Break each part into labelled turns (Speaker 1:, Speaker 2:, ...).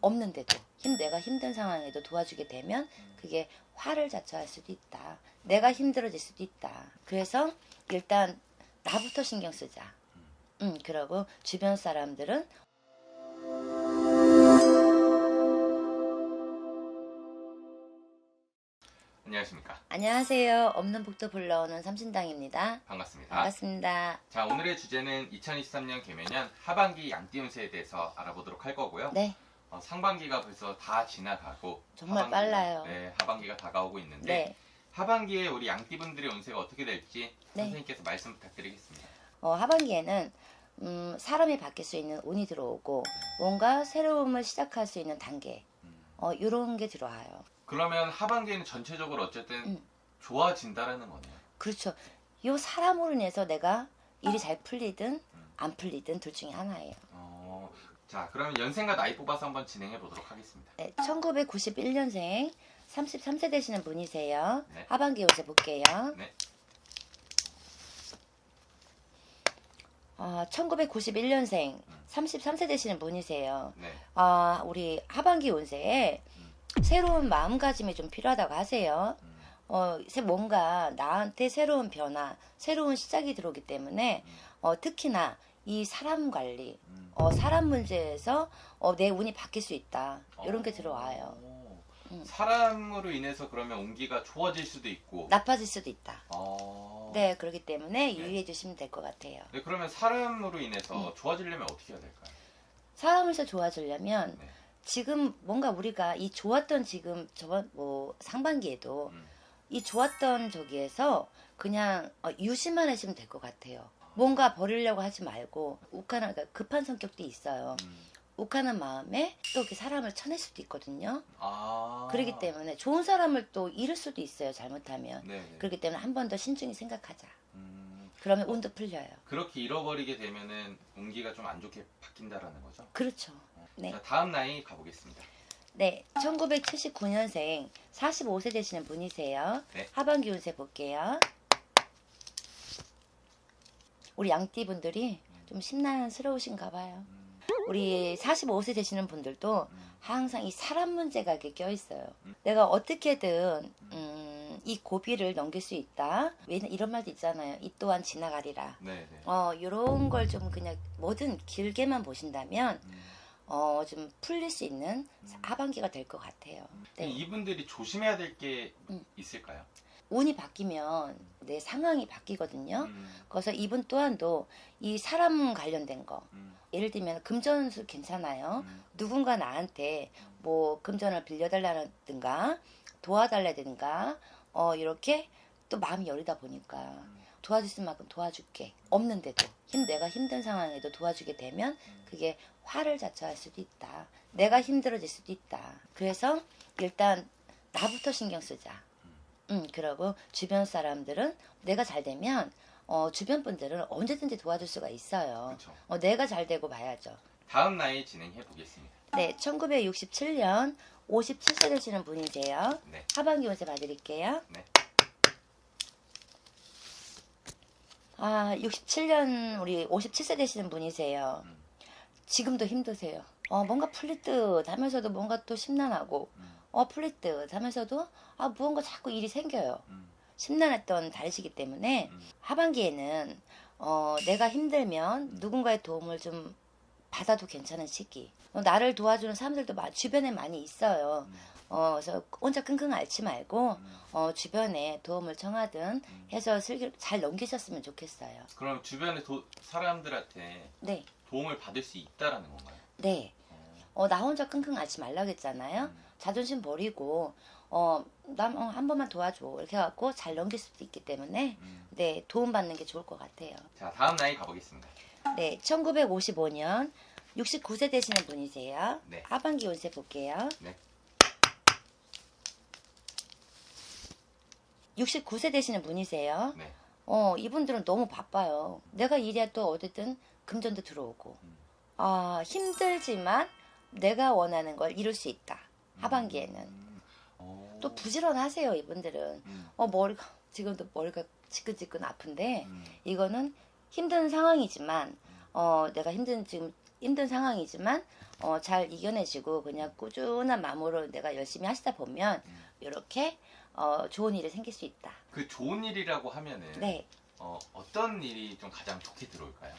Speaker 1: 없는데도 힘 내가 힘든 상황에도 도와주게 되면 그게 화를 자초할 수도 있다. 내가 힘들어질 수도 있다. 그래서 일단 나부터 신경 쓰자. 음, 그러고 주변 사람들은
Speaker 2: 안녕하십니까.
Speaker 1: 안녕하세요. 없는 복도 불러오는 삼신당입니다.
Speaker 2: 반갑습니다.
Speaker 1: 반갑습니다.
Speaker 2: 자, 오늘의 주제는 2023년 개면년 하반기 양띠 운세에 대해서 알아보도록 할 거고요.
Speaker 1: 네,
Speaker 2: 어, 상반기가 벌써 다 지나가고
Speaker 1: 정말
Speaker 2: 하반기가-
Speaker 1: 빨라요.
Speaker 2: 네, 하반기가 다가오고 있는데
Speaker 1: 네.
Speaker 2: 하반기에 우리 양띠분들의 운세가 어떻게 될지
Speaker 1: 네.
Speaker 2: 선생님께서 말씀 부탁드리겠습니다.
Speaker 1: 어, 하반기에는 음, 사람이 바뀔 수 있는 운이 들어오고 뭔가 새로움을 시작할 수 있는 단계
Speaker 2: 음.
Speaker 1: 어, 이런 게 들어와요.
Speaker 2: 그러면 하반기에는 전체적으로 어쨌든
Speaker 1: 음.
Speaker 2: 좋아진다라는 거네요.
Speaker 1: 그렇죠. 요 사람으로 인해서 내가 일이 잘 풀리든 안 풀리든 둘 중에 하나예요.
Speaker 2: 어, 자, 그러면 연생과 나이 뽑아서 한번 진행해 보도록 하겠습니다.
Speaker 1: 네, 1991년생 33세 되시는 분이세요.
Speaker 2: 네.
Speaker 1: 하반기 운세 볼게요.
Speaker 2: 네.
Speaker 1: 어, 1991년생 33세 되시는 분이세요.
Speaker 2: 네.
Speaker 1: 아, 우리 하반기 운세에 새로운 마음가짐이 좀 필요하다고 하세요.
Speaker 2: 음,
Speaker 1: 어, 새- 뭔가 나한테 새로운 변화, 새로운 시작이 들어오기 때문에 어, 특히나 이 사람 관리,
Speaker 2: 음.
Speaker 1: 어, 사람 문제에서 어, 내 운이 바뀔 수 있다. 이런 게
Speaker 2: 어,
Speaker 1: 들어와요. 음.
Speaker 2: 사람으로 인해서 그러면 운기가 좋아질 수도 있고.
Speaker 1: 나빠질 수도 있다.
Speaker 2: 어.
Speaker 1: 네, 그렇기 때문에 유의해 주시면 될 것 같아요.
Speaker 2: 네, 그러면 사람으로 인해서
Speaker 1: 음.
Speaker 2: 좋아지려면 어떻게 해야 될까요?
Speaker 1: 사람에서 좋아지려면
Speaker 2: 네.
Speaker 1: 지금 뭔가 우리가 이 좋았던 지금 저번 뭐 상반기에도
Speaker 2: 음.
Speaker 1: 이 좋았던 저기에서 그냥 어, 유심만 하시면 될 것 같아요. 뭔가 버리려고 하지 말고 욱하는 그러니까 급한 성격도 있어요.
Speaker 2: 음.
Speaker 1: 욱하는 마음에 또 이렇게 사람을 쳐낼 수도 있거든요.
Speaker 2: 아.
Speaker 1: 그렇기 때문에 좋은 사람을 또 잃을 수도 있어요. 잘못하면.
Speaker 2: 네. 네.
Speaker 1: 그렇기 때문에 한 번 더 신중히 생각하자.
Speaker 2: 음,
Speaker 1: 그러면 운도 풀려요.
Speaker 2: 그렇게 잃어버리게 되면은 운기가 좀 안 좋게 바뀐다라는 거죠.
Speaker 1: 그렇죠. 네.
Speaker 2: 자, 다음 나이 가보겠습니다.
Speaker 1: 네, 1979년생 45세 되시는 분이세요.
Speaker 2: 네.
Speaker 1: 하반기 운세 볼게요. 우리 양띠 분들이 좀 심란스러우신가 봐요.
Speaker 2: 음,
Speaker 1: 우리 45세 되시는 분들도
Speaker 2: 음,
Speaker 1: 항상 이 사람 문제가 이렇게 껴있어요.
Speaker 2: 음.
Speaker 1: 내가 어떻게든 음, 이 고비를 넘길 수 있다. 왜냐 이런 말도 있잖아요. 이 또한 지나가리라.
Speaker 2: 네, 네.
Speaker 1: 어, 요런 걸 좀 그냥 뭐든 길게만 보신다면
Speaker 2: 음.
Speaker 1: 어, 좀 풀릴 수 있는 하반기가 될 것 같아요. 네.
Speaker 2: 이분들이 조심해야 될게
Speaker 1: 음.
Speaker 2: 있을까요?
Speaker 1: 운이 바뀌면 내 상황이 바뀌거든요.
Speaker 2: 음,
Speaker 1: 그래서 이분 또한도 이 사람 관련된 거,
Speaker 2: 음,
Speaker 1: 예를 들면 금전수 괜찮아요.
Speaker 2: 음,
Speaker 1: 누군가 나한테 뭐 금전을 빌려달라든가 도와달라든가 어 이렇게 또 마음이 여리다 보니까 도와줄 수 만큼 도와줄게 없는데도 힘 내가 힘든 상황에도 도와주게 되면 그게 화를 자초할 수도 있다. 내가 힘들어질 수도 있다. 그래서 일단 나부터 신경 쓰자. 음 그러고 주변 사람들은 내가 잘 되면 어 주변 분들은 언제든지 도와줄 수가 있어요. 어 내가 잘 되고 봐야죠.
Speaker 2: 다음 나이 진행해 보겠습니다.
Speaker 1: 네, 1967년 57세 되시는 분이세요.
Speaker 2: 네.
Speaker 1: 하반기 운세 봐드릴게요.
Speaker 2: 네.
Speaker 1: 아, 67년 우리 57세 되시는 분이세요.
Speaker 2: 음,
Speaker 1: 지금도 힘드세요. 어, 뭔가 풀릴 듯 하면서도 뭔가 또 심란하고,
Speaker 2: 음,
Speaker 1: 어, 풀릴 듯 하면서도, 아, 무언가 자꾸 일이 생겨요.
Speaker 2: 음,
Speaker 1: 심란했던 달이시기 때문에,
Speaker 2: 음.
Speaker 1: 하반기에는, 어, 내가 힘들면 누군가의 도움을 좀 받아도 괜찮은 시기. 어, 나를 도와주는 사람들도 마- 주변에 많이 있어요.
Speaker 2: 음,
Speaker 1: 어, 그래서 혼자 끙끙 앓지 말고,
Speaker 2: 음.
Speaker 1: 어, 주변에 도움을 청하든
Speaker 2: 음.
Speaker 1: 해서 슬기 잘 넘기셨으면 좋겠어요.
Speaker 2: 그럼 주변의 도, 사람들한테
Speaker 1: 네,
Speaker 2: 도움을 받을 수 있다라는 건가요?
Speaker 1: 네.
Speaker 2: 어,
Speaker 1: 어, 나 혼자 끙끙 앓지 말라고 했잖아요.
Speaker 2: 음,
Speaker 1: 자존심 버리고, 어, 남, 어, 한 번만 도와줘. 이렇게 해갖고 잘 넘길 수도 있기 때문에,
Speaker 2: 음.
Speaker 1: 네, 도움받는 게 좋을 것 같아요.
Speaker 2: 자, 다음 나이 가보겠습니다.
Speaker 1: 네, 1955년 69세 되시는 분이세요.
Speaker 2: 네.
Speaker 1: 하반기 운세 볼게요.
Speaker 2: 네.
Speaker 1: 69세 되시는 분이세요.
Speaker 2: 네.
Speaker 1: 어, 이분들은 너무 바빠요. 내가 일해야 또 어쨌든 금전도 들어오고.
Speaker 2: 음.
Speaker 1: 아, 힘들지만 내가 원하는 걸 이룰 수 있다. 하반기에는.
Speaker 2: 음. 어.
Speaker 1: 또 부지런하세요, 이분들은.
Speaker 2: 음,
Speaker 1: 어, 머리가, 지금도 머리가 지끈지끈 아픈데,
Speaker 2: 음,
Speaker 1: 이거는 힘든 상황이지만, 어, 내가 힘든 지금 힘든 상황이지만 어, 잘 이겨내시고 그냥 꾸준한 마음으로 내가 열심히 하시다 보면
Speaker 2: 음.
Speaker 1: 이렇게 어, 좋은 일이 생길 수 있다.
Speaker 2: 그 좋은 일이라고 하면은
Speaker 1: 네.
Speaker 2: 어, 어떤 일이 좀 가장 좋게 들어올까요?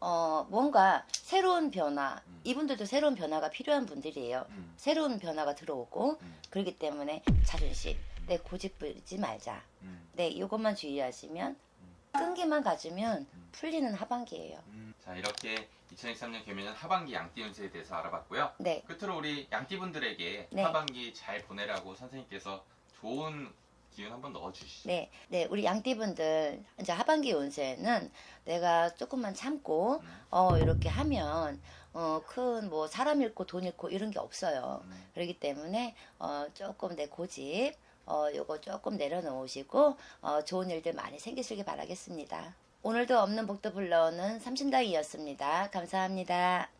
Speaker 1: 어, 뭔가 새로운 변화,
Speaker 2: 음.
Speaker 1: 이분들도 새로운 변화가 필요한 분들이에요.
Speaker 2: 음.
Speaker 1: 새로운 변화가 들어오고,
Speaker 2: 음.
Speaker 1: 그렇기 때문에 자존심, 내 고집 부리지 말자.
Speaker 2: 음.
Speaker 1: 네, 이것만 주의하시면,
Speaker 2: 음.
Speaker 1: 끈기만 가지면
Speaker 2: 음.
Speaker 1: 풀리는 하반기예요.
Speaker 2: 음. 자 이렇게 2023년 개면년 하반기 양띠 운세에 대해서 알아봤고요.
Speaker 1: 네,
Speaker 2: 끝으로 우리 양띠분들에게
Speaker 1: 네.
Speaker 2: 하반기 잘 보내라고 선생님께서 좋은 기운 한번 넣어주시죠.
Speaker 1: 네, 네, 우리 양띠분들, 이제 하반기 운세는 내가 조금만 참고,
Speaker 2: 음.
Speaker 1: 어, 이렇게 하면, 어, 큰 뭐 사람 잃고 돈 잃고 이런 게 없어요.
Speaker 2: 음.
Speaker 1: 그렇기 때문에 어, 조금 내 고집 어, 요거 조금 내려놓으시고 어, 좋은 일들 많이 생기시길 바라겠습니다. 오늘도 없는 복도 불러오는 삼신당이었습니다. 감사합니다.